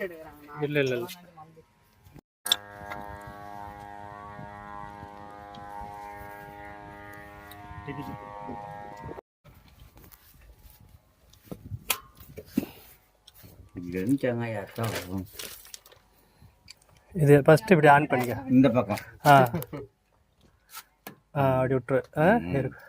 இல்லை இல்லை இல்லை. இது ஃபஸ்ட்டு இப்படி ஆன் பண்ணிக்க. இந்த பக்கம். ஆ. ஆ அப்படி விட்டுரு. ஆ இருக்கு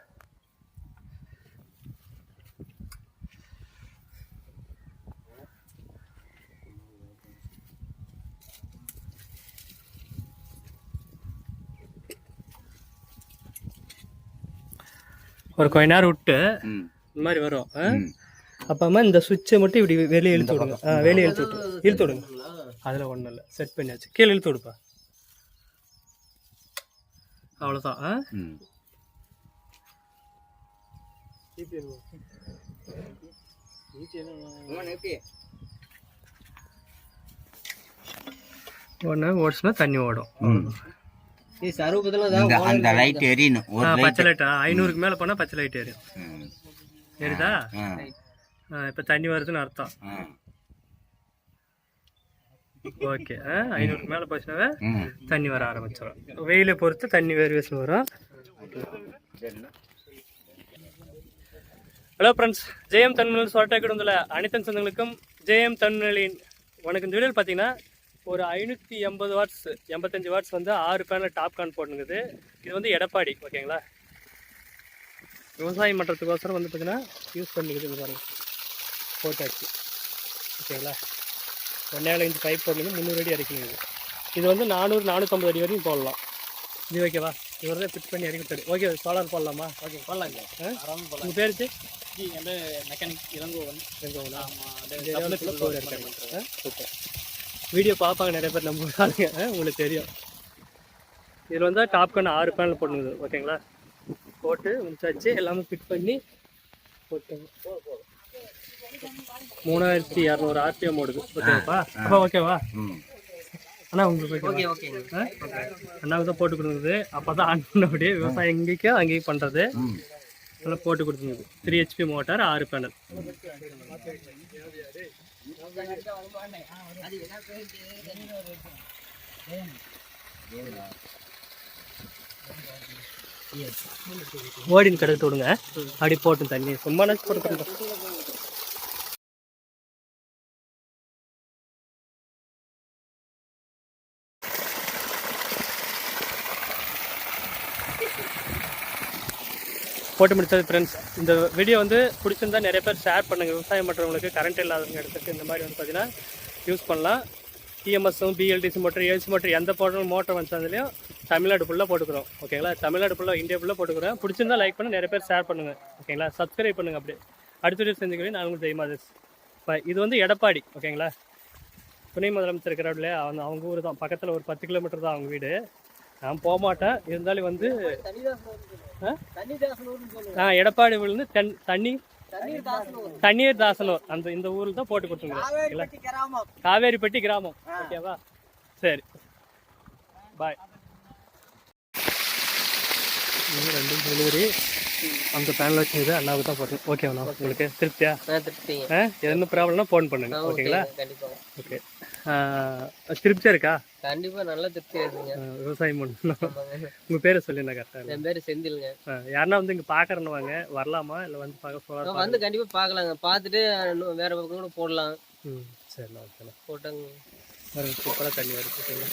ஒரு கொஞ்ச நேரம் விட்டு இந்த மாதிரி வரும். அப்புறமா இந்த சுவிட்சை மட்டும் இப்படி வெளியே இழுத்து விடுங்க. வெளியே இழுத்து விட்டு. இழுத்து விடுங்க. அதில் ஒன்றும் இல்லை. செட் பண்ணியாச்சு. கீழே இழுத்து விடுப்பா. அவ்வளோதான் ஆ? ஒன்று ஓடிச்சுன்னா தண்ணி ஓடும். அந்த லைட் எரியணும் ஒரு பச்சை லைட்டா ஐநூறுக்கு மேலே போனால் பச்சை லைட் ஏறும் ம். ஏறுதா? ஆ இப்போ தண்ணி வருதுன்னு அர்த்தம். ஓகே ஐநூறுக்கு மேலே போச்சுனாவே தண்ணி வர ஆரம்பிச்சிடும் வெயிலை பொறுத்து தண்ணி வேரியேஷன் வரும். ஹலோ ஃப்ரெண்ட்ஸ் ஜெயம் தன்மொழி சொரட்டாக்கிட்டு வந்துள்ள அனைத்து சொந்தங்களுக்கும் ஜெயம் தன்மொழியின் உனக்கு இந்த வீடியோவில் பார்த்தீங்கன்னா ஒரு ஐநூற்றி எண்பது வாட்ஸ் எண்பத்தஞ்சு வாட்ஸ் வந்து ஆறு பேனல் டாப் கான் போட்டுங்குது இது வந்து எடப்பாடி ஓகேங்களா? விவசாயம் பண்ணுறதுக்கோசரம் வந்து பார்த்தீங்கன்னா யூஸ் பண்ணிக்குது இங்க பாருங்க. போட்டாச்சு ஓகேங்களா? ஒன்றேழு இன்ச் பைப் போடணும் முந்நூறு அடி இறக்கணும் இது வந்து நானூறு நானூற்றம்பது அடி வரையும் போடலாம். இது ஓகேவா இவர் தான் ஃபிட் பண்ணி இறக்கி விட்டாரு ஓகே சோலார் போடலாமா? ஓகே போடலாம் உங்கள் பேர் வந்து மெக்கானிக் இளங்கோவன். சூப்பர். வீடியோ பார்ப்பாங்க நிறைய பேர் நம்ம ஆளுங்க உங்களுக்கு தெரியும். இதில் வந்து டாப் கன் ஆறு பேனல் போட்டுங்குது ஓகேங்களா? போட்டு முடிச்சாச்சு. எல்லாமே ஃபிட் பண்ணி போட்டு மூணாயிரத்தி இரநூறு ஆர்பிஎம் ஓடுது. ஓகேவாப்பா? அப்பா ஓகேவா? அண்ணா உங்களுக்கு ஓகே ஓகேங்க. அண்ணாவுக்கு தான் போட்டு கொடுக்குறது அப்போ தான் ஆன் பண்ணபடியே விவசாயம் எங்கேயும் அங்கேயும் பண்ணுறது நல்லா போட்டு கொடுத்துருந்தது த்ரீ ஹெச்பி மோட்டார் ஆறு பேனல் ஓடின்னு கடல் விடுங்க. அப்படி போட்டு தண்ணி. சும்மா நினச்சி போட்டு போட்டு முடிச்சது ஃப்ரெண்ட்ஸ் இந்த வீடியோ வந்து பிடிச்சிருந்தா நிறைய பேர் ஷேர் பண்ணுங்கள் விவசாயம் பண்ணுறவங்களுக்கு கரண்ட் இல்லாதவங்க இடத்துக்கு இந்த மாதிரி வந்து பார்த்தீங்கன்னா யூஸ் பண்ணலாம். டிஎம்எஸும் பிஎல்டிசி மோட்டர் ஏசி மோட்டர் எந்த போட்டரும் மோட்டர் வந்துச்சதுலையும் தமிழ்நாடு ஃபுல்லாக போட்டுக்கிறோம். ஓகேங்களா தமிழ்நாடு ஃபுல்லாக இந்தியா ஃபுல்லாக போட்டுக்கிறோம். பிடிச்சிருந்தா லைக் பண்ணி நிறைய பேர் ஷேர் பண்ணுங்கள் ஓகேங்களா சப்ஸ்கிரைப் பண்ணுங்கள் அப்படியே. அடுத்த வீடியோ செஞ்சுக்கிறேன் நான் உங்களுக்கு ஜெயமாதேஷ் இப்போ இது வந்து எடப்பாடி. ஓகேங்களா துணை முதலமைச்சர் இருக்கிறார் இல்லையா? அவங்க அவங்க ஊர் தான். பக்கத்தில் ஒரு பத்து கிலோமீட்டர் தான் அவங்க வீடு. நான் போக மாட்டேன் இருந்தாலும் வந்து ஆ? ஆ எடப்பாடி விழுந்து தென் தண்ணி தண்ணீர் தாசனூர் அந்த இந்த ஊரில் தான் போட்டு கொடுத்துருங்க. காவேரிப்பட்டி கிராமம். ஓகேவா? சரி. பாய். இது ரெண்டும் டெலிவரி அந்த பேனில் வச்சது அண்ணாவுக்கு தான் போட்டேன் ஓகேவா உங்களுக்கு திருப்தியா? திருப்திங்க. ஆ? எதுனா ப்ராப்ளம்னா ஃபோன் பண்ணுங்க. ஓகேங்களா கண்டிப்பா. ஓகே திருப்தியா இருக்கா? கண்டிப்பா நல்ல திருப்தி இருக்குங்க. விவசாயம் பண்ணணும். உங்கள் பேரை சொல்லிருந்தா கரெக்டாக என் பேரு செந்தில்ங்க. யாருன்னா வந்து இங்கே பார்க்குறேன்னு வாங்க வரலாமா? இல்லை வந்து பார்க்க சோலார் வந்து கண்டிப்பா பாக்கலாங்க பார்த்துட்டு இன்னும் வேற பக்கம் கூட போடலாம். சரிண்ணா ஓகேண்ணா போட்டாங்க. சூப்பராக தண்ணி வருது